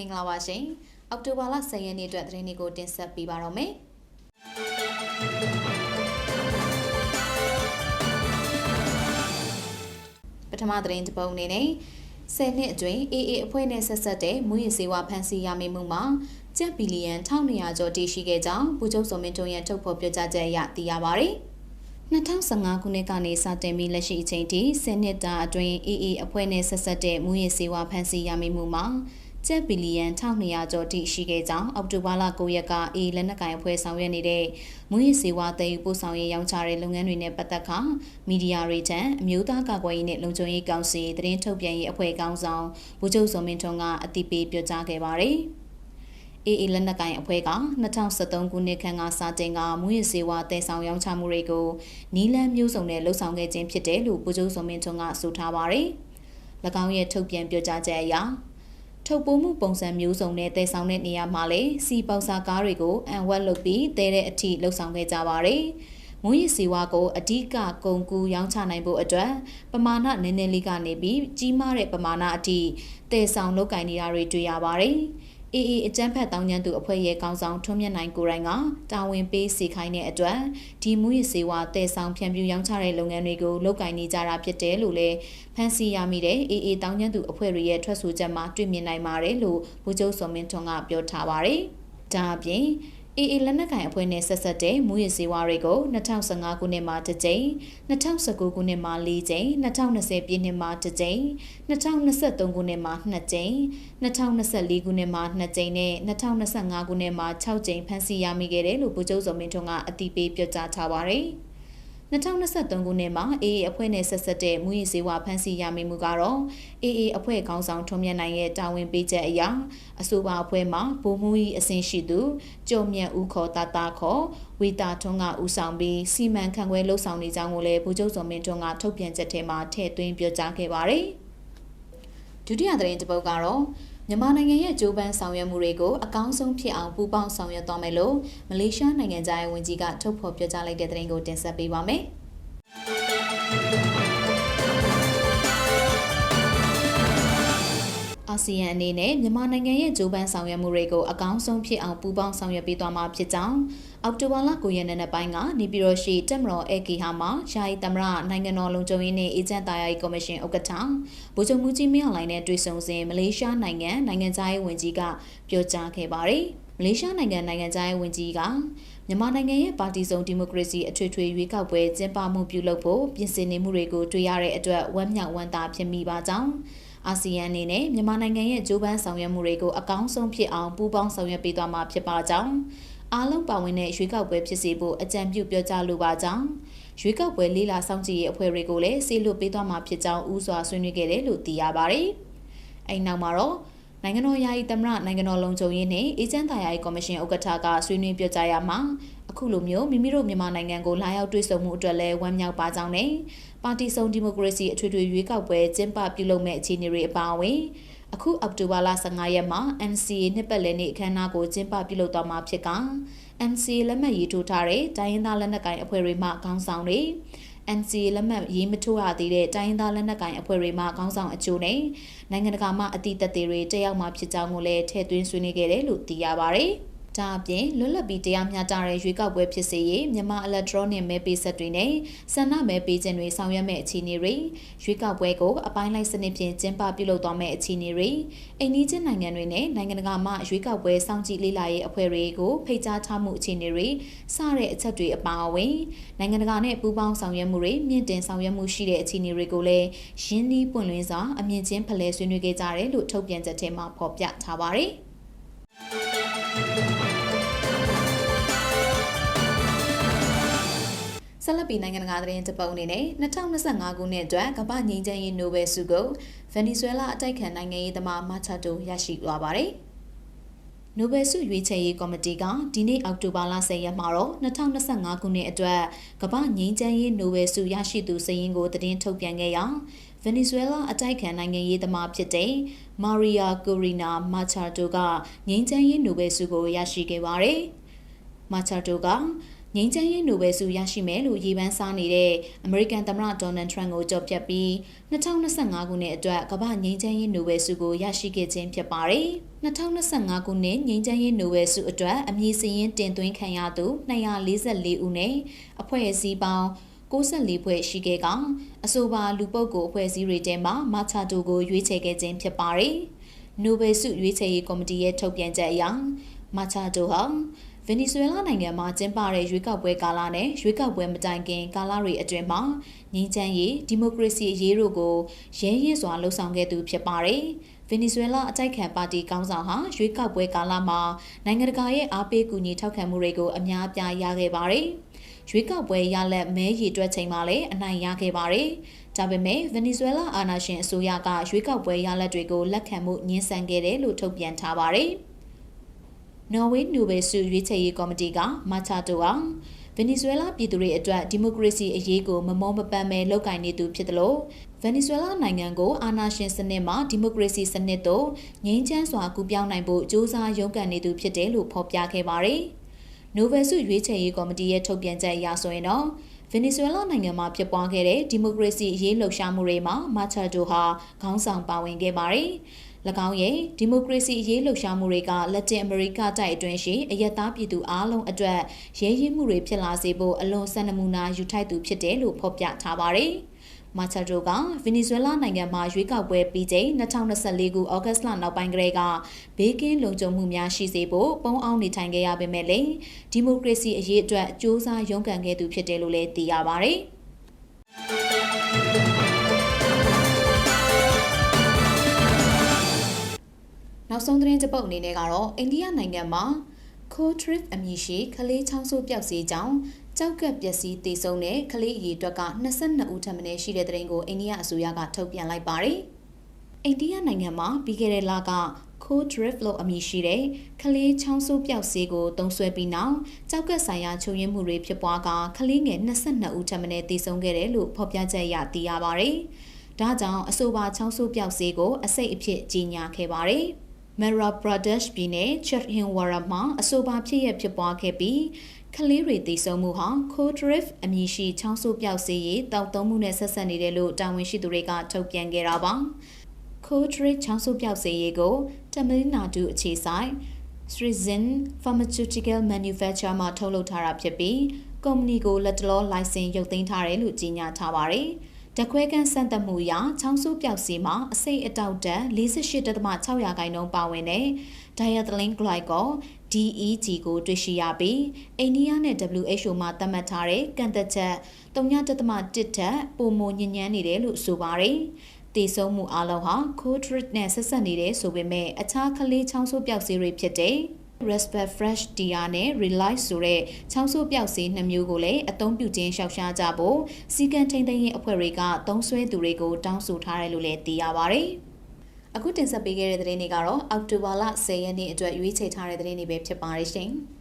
မင်္ဂလာပါရှင်အောက်တိုဘာလ10ရက်နေ့အတွက်သတင်းတွေကိုတင်ဆက်ပေးပါတော့မယ်ပထမသတင်းတစ်ပုဒ်အနေနဲ့10နှစ်အတွင်း AA အဖွဲ့နဲ့ဆက်ဆက်တဲ့မူရည်စေဝါဖန်စီရမိမှုမှာကျပ်ဘီလီယံ1200ကျော်တည်ရှိခဲ့ကြောင်းဗိုလ်ချုပ်စောမင်းထွန်းရဲ့ထုတ်ဖော်ပြောကြားချက်အရသိရပါဗျ။2015ခုနှစ်ကနေစတင်ပြီးလက်ရှိအချိန်ထိ10နှစ်တာအတွင်း AA အဖွဲ့နဲ့ဆက်ဆက်တဲ့မူရည်စေဝါဖန်စီရမိမှုမှာ ကျပ်ဘီလီယံ1200ကျော်ထိရှိခဲ့ကြောင်းအောက်တိုဘာလ9ရက်ကအေးလက်နက်ကိုင်အဖွဲ့ဆောင်ရွက်နေတဲ့မူရစ်စေဝါတည်ယူပို့ဆောင်ရေးရောင်းချတဲ့လုပ်ငန်းတွေနဲ့ပတ်သက်ခါမီဒီယာတွေထံအမျိုးသားကာကွယ်ရေးနဲ့လုံခြုံရေးကောင်စီသတင်းထုတ်ပြန်ရေးအဖွဲ့ကောင်းဆောင်ဗိုလ်ချုပ်စောမင်းထွန်းကအသိပေးပြောကြားခဲ့ပါတယ်။အေးအေးလက်နက်ကိုင်အဖွဲ့က2013ခုနှစ်ခန့်ကစတင်ကမူရစ်စေဝါတည်ဆောင်ရောင်းချမှုတွေကိုနီလန်းမျိုးစုံနဲ့လှုပ်ဆောင်ခဲ့ခြင်းဖြစ်တယ်လို့ဗိုလ်ချုပ်စောမင်းထွန်းကဆိုထားပါတယ်။၎င်းရဲ့ထုတ်ပြန်ပြောကြားချက်အရ ထုတ်ပိုးမှုပုံစံမျိုးစုံနဲ့တည်ဆောင်တဲ့နေရာမှာလေစီပေါစာကားတွေကိုအန်ဝက်လုပ်ပြီးတဲတဲ့အထိလှုပ်ဆောင်ခဲ့ကြပါတယ်။မူရည်စီဝါကိုအဓိကကုန်ကူရောင်းချနိုင်ဖို့အတွက်ပမာဏနည်းနည်းလေးကနေပြီးကြီးမားတဲ့ပမာဏအထိတည်ဆောင်လုပ်ကင်နေတာတွေတွေ့ရပါတယ်။ အေးအေးအကျန်းဖက်တောင်းကျမ်းသူအဖွဲ့ရဲ့ကောင်းဆောင်ထွန်းမြတ်နိုင်ကိုရိုင်းကတာဝန်ပေးစီခိုင်းတဲ့အတွက်ဒီမူရည်စေဝါတည်ဆောင်ဖြန့်ဖြူးရောင်းချတဲ့လုပ်ငန်းတွေကိုလုပ်ကင်နေကြတာဖြစ်တယ်လို့လည်းဖန်စီရမိတဲ့အေးအေးတောင်းကျမ်းသူအဖွဲ့တွေရဲ့ထွက်ဆိုချက်မှာတွေ့မြင်နိုင်ပါတယ်လို့ဗိုလ်ချုပ်စောမင်းထွန်းကပြောထားပါတယ်။ဒါအပြင် အေအေလက်နက်ကိုင်အဖွဲ့နဲ့ဆက်ဆက်တဲ့မူရစ်စေဝါတွေကို2015ခုနှစ်မှာတစ်ကြိမ်2019ခုနှစ်မှာ၄ကြိမ်2020ပြည့်နှစ်မှာတစ်ကြိမ်2023ခုနှစ်မှာ2ကြိမ်2024ခုနှစ်မှာ2ကြိမ်နဲ့2025ခုနှစ်မှာ6ကြိမ်ဖမ်းဆီးရမိခဲ့တယ်လို့ဗိုလ်ချုပ်စောမင်းထွန်းကအတည်ပြုပြောကြားထားပါတယ်။ 2023ခုနှစ်မှာ AA အဖွဲ့နဲ့ဆက်ဆက်တဲ့မူရည်စေဝါဖမ်းဆီးရမိမှုကတော့ AA အဖွဲ့ခေါင်းဆောင်ထွန်းမြတ်နိုင်ရဲ့တာဝန်ပေးချက်အရအဆိုပါအဖွဲ့မှာဗိုလ်မှူးကြီးအဆင့်ရှိသူကျော်မြတ်ဦးခေါ်တာတာခေါ်ဝီတာထွန်းကဦးဆောင်ပြီးစီမံခန့်ခွဲလှုပ်ဆောင်နေကြောင်းကိုလည်းဗိုလ်ချုပ်စောမင်းထွန်းကထုတ်ပြန်ချက်ထဲမှာထည့်သွင်းပြောကြားခဲ့ပါတယ်။ဒုတိယသတင်းတစ်ပုဒ်ကတော့ မြန်မာနိုင်ငံရဲ့ကြိုးပမ်းဆောင်ရွက်မှုတွေကိုအကောင်းဆုံးဖြစ်အောင်ပူးပေါင်းဆောင်ရွက်သွားမယ်လို့မလေးရှားနိုင်ငံသားရေးဝန်ကြီးကထုတ်ဖော်ပြောကြားလိုက်တဲ့သတင်းကိုတင်ဆက်ပေးပါမယ်။ အာဆီယံအနေနဲ့မြန်မာနိုင်ငံရဲ့ဂျိုးပန်းဆောင်ရွက်မှုတွေကိုအကောင်းဆုံးဖြစ်အောင်ပူးပေါင်းဆောင်ရွက်ပေးသွားမှာဖြစ်ကြောင်းအောက်တိုဘာလ9ရက်နေ့နေ့ပိုင်းကနေပြည်တော်ရှိတက်မတော်အေကီဟာမှာယာယီသမရနိုင်ငံတော်လုံခြုံရေးနှင့်အေဂျင့်တာယာယီကော်မရှင်ဥက္ကဋ္ဌဗိုလ်ချုပ်မှုကြီးမင်းအောင်လှိုင်နဲ့တွေ့ဆုံစဉ်မလေးရှားနိုင်ငံနိုင်ငံသားရေးဝန်ကြီးကပြောကြားခဲ့ပါတယ်။မလေးရှားနိုင်ငံနိုင်ငံသားရေးဝန်ကြီးကမြန်မာနိုင်ငံရဲ့ပါတီစုံဒီမိုကရေစီအထွေထွေရွေးကောက်ပွဲကျင်းပမှုပြုလုပ်ဖို့ပြင်ဆင်နေမှုတွေကိုတွေ့ရတဲ့အတွက်ဝမ်းမြောက်ဝမ်းသာဖြစ်မိပါကြောင်း အာဆီယံအနေနဲ့မြန်မာနိုင်ငံရဲ့ဂျိုးပန်းဆောင်ရွက်မှုတွေကိုအကောင်းဆုံးဖြစ်အောင်ပူးပေါင်းဆောင်ရွက်ပေးသွားမှာဖြစ်ပါကြောင်းအားလုံးပါဝင်တဲ့ရွေးကောက်ပွဲဖြစ်စေဖို့အကြံပြုပြောကြားလိုပါကြောင်းရွေးကောက်ပွဲလေးလာစောင့်ကြည့်ရေးအဖွဲ့တွေကိုလည်းစေလွတ်ပေးသွားမှာဖြစ်ကြောင်းဥစွာဆွေးနွေးခဲ့တယ်လို့သိရပါတယ်။အဲ့နောက်မှာတော့နိုင်ငံတော်ယာယီသမရနိုင်ငံတော်လုံခြုံရေးနှင့်အေဂျင့်တာယာယီကော်မရှင်ဥက္ကဋ္ဌကဆွေးနွေးပြောကြားရမှာအခုလိုမျိုးမိမိတို့မြန်မာနိုင်ငံကိုလာရောက်တွေ့ဆုံမှုအတွက်လည်းဝမ်းမြောက်ပါကြောင်းနဲ့ ပါတီစုံဒီမိုကရေစီအထွေထွေရွေးကောက်ပွဲကျင်းပပြုလုပ်မဲ့အခြေအနေတွေအပါအဝင်အခုအောက်တိုဘာလ15ရက်မှာ NCA နှစ်ပတ်လည်နေ့အခမ်းအနားကိုကျင်းပပြုလုပ်သွားမှာဖြစ်က NCA လက်မှတ်ရေးထိုးထားတဲ့တိုင်းရင်းသားလက်နက်ကိုင်အဖွဲ့တွေမှခေါင်းဆောင်တွေ NCA လက်မှတ်ရေးမထိုးရသေးတဲ့တိုင်းရင်းသားလက်နက်ကိုင်အဖွဲ့တွေမှခေါင်းဆောင်အချို့နဲ့နိုင်ငံတကာမှအတိတ်သက်တွေတက်ရောက်မှာဖြစ်ကြောင်းကိုလည်းထည့်သွင်းဆွေးနွေးခဲ့တယ်လို့သိရပါဗျ။ ဒါအပြင်လွတ်လပ်ပြီးတရားမျှတတဲ့ရွေးကောက်ပွဲဖြစ်စေရေးမြန်မာအီလက်ထရောနစ်မဲပေးဆက်တွေနဲ့ဆန္ဒမဲပေးခြင်းတွေဆောင်ရွက်မဲ့အခြေအနေတွေရွေးကောက်ပွဲကိုအပိုင်းလိုက်စနစ်ဖြင့်ကျင်းပပြုလုပ်သွားမဲ့အခြေအနေတွေအိန္ဒိချင်းနိုင်ငံတွေနဲ့နိုင်ငံတကာမှရွေးကောက်ပွဲစောင့်ကြည့်လေ့လာရေးအဖွဲ့တွေကိုဖိတ်ကြားထားမှုအခြေအနေတွေစတဲ့အချက်တွေအပါအဝင်နိုင်ငံတကာနဲ့ပူးပေါင်းဆောင်ရွက်မှုတွေမြင့်တင်ဆောင်ရွက်မှုရှိတဲ့အခြေအနေတွေကိုလည်းရင်းနှီးပွင့်လင်းစွာအမြင့်ချင်းဖလှယ်ဆွေးနွေးခဲ့ကြတယ်လို့ထုတ်ပြန်ချက်ထဲမှာဖော်ပြထားပါတယ် ဆက်လက်ပြီးနိုင်ငံတကာသတင်းတပုတ်အနေနဲ့2025ခုနှစ်အတွက်ကမ္ဘာငြိမ်းချမ်းရေးနိုဘယ်ဆုကိုဗင်နီဇွဲလားအတိုက်ခံနိုင်ငံရေးသမားမာချာတိုရရှိသွားပါတယ်။နိုဘယ်ဆုရွေးချယ်ရေးကော်မတီကဒီနေ့အောက်တိုဘာလ10ရက်မှာတော့2025ခုနှစ်အတွက်ကမ္ဘာငြိမ်းချမ်းရေးနိုဘယ်ဆုရရှိသူစာရင်းကိုသတင်းထုတ်ပြန်ခဲ့ရာဗင်နီဇွဲလားအတိုက်ခံနိုင်ငံရေးသမားဖြစ်တဲ့မာရီယာကိုရီနာမာချာတိုကငြိမ်းချမ်းရေးနိုဘယ်ဆုကိုရရှိခဲ့ပါတယ်။မာချာတိုက ငိမ့်ချမ်းရေးနိုဘယ်ဆုရရှိမယ်လို့ရေပန်းစားနေတဲ့အမေရိကန်သမ္မတဒေါ်နယ်ထရန့်ကိုကြော်ပြတ်ပြီး2025ခုနှစ်အတွက်ကမ္ဘာငိမ့်ချမ်းရေးနိုဘယ်ဆုကိုရရှိခဲ့ခြင်းဖြစ်ပါတယ်။2025ခုနှစ်ငိမ့်ချမ်းရေးနိုဘယ်ဆုအတွက်အမည်စရင်းတင်သွင်းခံရသူ244ဦးနဲ့အဖွဲ့အစည်းပေါင်း64ဖွဲ့ရှိခဲ့ကအဆိုပါလူပုဂ္ဂိုလ်အဖွဲ့အစည်းတွေထဲမှာမာချာတိုကိုရွေးချယ်ခဲ့ခြင်းဖြစ်ပါတယ်။နိုဘယ်ဆုရွေးချယ်ရေးကော်မတီရဲ့ထုတ်ပြန်ချက်အရမာချာတိုဟာ ဗင်နီဇွဲလားနိုင်ငံမှာကျင်းပတဲ့ရွေးကောက်ပွဲကာလနဲ့ရွေးကောက်ပွဲမတိုင်ခင်ကာလတွေအတွင်းမှာငြိမ်းချမ်းရေးဒီမိုကရေစီအရေးတို့ကိုရဲရင့်စွာလှုံ့ဆော်ခဲ့သူဖြစ်ပါတယ်။ဗင်နီဇွဲလားအကြိုက်ခံပါတီကောင်းဆောင်ဟာရွေးကောက်ပွဲကာလမှာနိုင်ငံတကာရဲ့အားပေးကူညီထောက်ခံမှုတွေကိုအများအပြားရခဲ့ပါတယ်။ရွေးကောက်ပွဲရလက်မဲရည်တွက်ချိန်မှာလည်းအနိုင်ရခဲ့ပါတယ်။ဒါပေမဲ့ဗင်နီဇွဲလားအာဏာရှင်အစိုးရကရွေးကောက်ပွဲရလက်တွေကိုလက်ခံမှုညှင်းဆန်ခဲ့တယ်လို့ထုတ်ပြန်ထားပါတယ်။ နော်ဝေးနိုဘယ်ဆုရွေးချယ်ရေးကော်မတီကမာချာတိုဟာဗင်နီဇွဲလားပြည်သူတွေအတွက်ဒီမိုကရေစီအရေးကိုမမောမပန်းပဲလုပ်ကိုင်နေသူဖြစ်တယ်လို့ဗင်နီဇွဲလားနိုင်ငံကိုအာဏာရှင်စနစ်မှဒီမိုကရေစီစနစ်သို့ငြိမ်းချမ်းစွာကူးပြောင်းနိုင်ဖို့ကြိုးစားရုန်းကန်နေသူဖြစ်တယ်လို့ဖော်ပြခဲ့ပါတယ်။နိုဘယ်ဆုရွေးချယ်ရေးကော်မတီရဲ့ထုတ်ပြန်ချက်အရဆိုရင်တော့ဗင်နီဇွဲလားနိုင်ငံမှာဖြစ်ပွားခဲ့တဲ့ဒီမိုကရေစီအရေးလှုပ်ရှားမှုတွေမှာမာချာတိုဟာခေါင်းဆောင်ပါဝင်ခဲ့ပါတယ်။၎ င်းရဲ့ဒီမိုကရေစီအရေးလှုပ်ရှားမှုတွေကလက်တင်အမေရိကတိုက်အတွင်းရှိအယက်သားပြည်သူအားလုံးအတွက်ရဲရင့်မှုတွေဖြစ်လာစေဖို့အလွန်ဆန္ဒမူနာယူထိုက်သူဖြစ်တယ်လို့ဖော်ပြထားပါတယ်။မာချာဒိုကဗင်နီဇွဲလားနိုင်ငံမှာရွေးကောက်ပွဲပြီးချိန်2024ခုဩဂတ်စ်လနောက်ပိုင်းကတည်းကဘေးကင်းလုံခြုံမှုများရှိစေဖို့ပုံအောင်နေထိုင်ခဲ့ရပေမဲ့လည်းဒီမိုကရေစီအရေးအတွက်စ조사ရုန်းကန်ခဲ့သူဖြစ်တယ်လို့လည်းသိရပါတ နောက်ဆုံးသတင်းတစ်ပုဒ်အနေနဲ့ကတော့အိန္ဒိယနိုင်ငံမှာ Cotrip အမည်ရှိကလေးချောင်းဆိုးပျောက်စီးကြောင်းကြောက်ကပ်ပျက်စီးတေဆုံးတဲ့ကလေးအရေအတွက်က22ဦးထပ်မံရှိတဲ့တဲ့ရင်ကိုအိန္ဒိယအစိုးရကထုတ်ပြန်လိုက်ပါတယ်။အိန္ဒိယနိုင်ငံမှာပြီးခဲ့တဲ့လက Co-Drift လို့အမည်ရှိတဲ့ကလေးချောင်းဆိုးပျောက်ဆေးကိုတုံးဆွဲပြီးနောက်ကြောက်ကပ်ဆိုင်ရာချုပ်ရင်းမှုတွေဖြစ်ပွားကကလေးငယ်22ဦးထပ်မံတည်ဆုံးခဲ့တယ်လို့ဖော်ပြချက်အရသိရပါတယ်။ဒါကြောင့်အဆိုပါချောင်းဆိုးပျောက်ဆေးကိုအစိတ်အဖြစ်ကြီးညာခဲ့ပါတယ်။ Mara Pradesh ပြည်နယ် Chhathinwara မှာအဆိုပါဖြစ်ရဖြစ်ပွားခဲ့ပြီးကလေးတွေတည်ဆုံမှုဟာ Codriff အမည်ရှိချောင်းဆိုးပြောက်စေးရေးတောက်သုံးမှုနဲ့ဆက်ဆက်နေတယ်လို့တာဝန်ရှိသူတွေကထုတ်ပြန်ခဲ့တာပါ။ Codriff ချောင်းဆိုးပြောက်စေးရေးကိုတမလနာဒူအခြေဆိုင် Srizin Pharmaceutical Manufacture မှာထုတ်လုပ်ထားတာဖြစ်ပြီးကုမ္ပဏီကိုလက်တလော license ရုပ်သိမ်းထားတယ်လို့ကြေညာထားပါတယ်။ ဓခွဲကန်းစံတက်မှုအရချောင်းဆိုးပြောက်စီမှာအစိတ်အတောက်တက်48.6ရာခိုင်နှုန်းပါဝင်တဲ့ diethylene glycol DEG ကိုတွေ့ရှိရပြီးအိန္ဒိယနဲ့ WHO မှာသတ်မှတ်ထားတဲ့ကန့်သက်ချက်3.1ထက်ပိုမိုညဉ့်ညမ်းနေတယ်လို့ဆိုပါတယ်။တည်ဆုံးမှုအလုံးဟာ Codrit နဲ့ဆက်ဆက်နေတယ်ဆိုပေမဲ့အခြားကလေးချောင်းဆိုးပြောက်စီတွေဖြစ်တဲ့ Respect Fresh DR နဲ့ Relight ဆိုတဲ့ချောင်းဆိုးပြောက်ဆေးနှစ်မျိုးကိုလည်းအသုံးပြုခြင်းရှောက်ရှားကြဖို့စီကံထိန်သိမ်းရေးအဖွဲ့တွေကသုံးဆွဲသူတွေကိုတောင်းဆိုထားတယ်လို့လည်းသိရပါဗျ။အခုတင်ဆက်ပေးခဲ့တဲ့သတင်းတွေကတော့အောက်တိုဘာလ10ရက်နေ့အတွက်ရွေးချယ်ထားတဲ့သတင်းတွေပဲဖြစ်ပါတယ်ရှင်။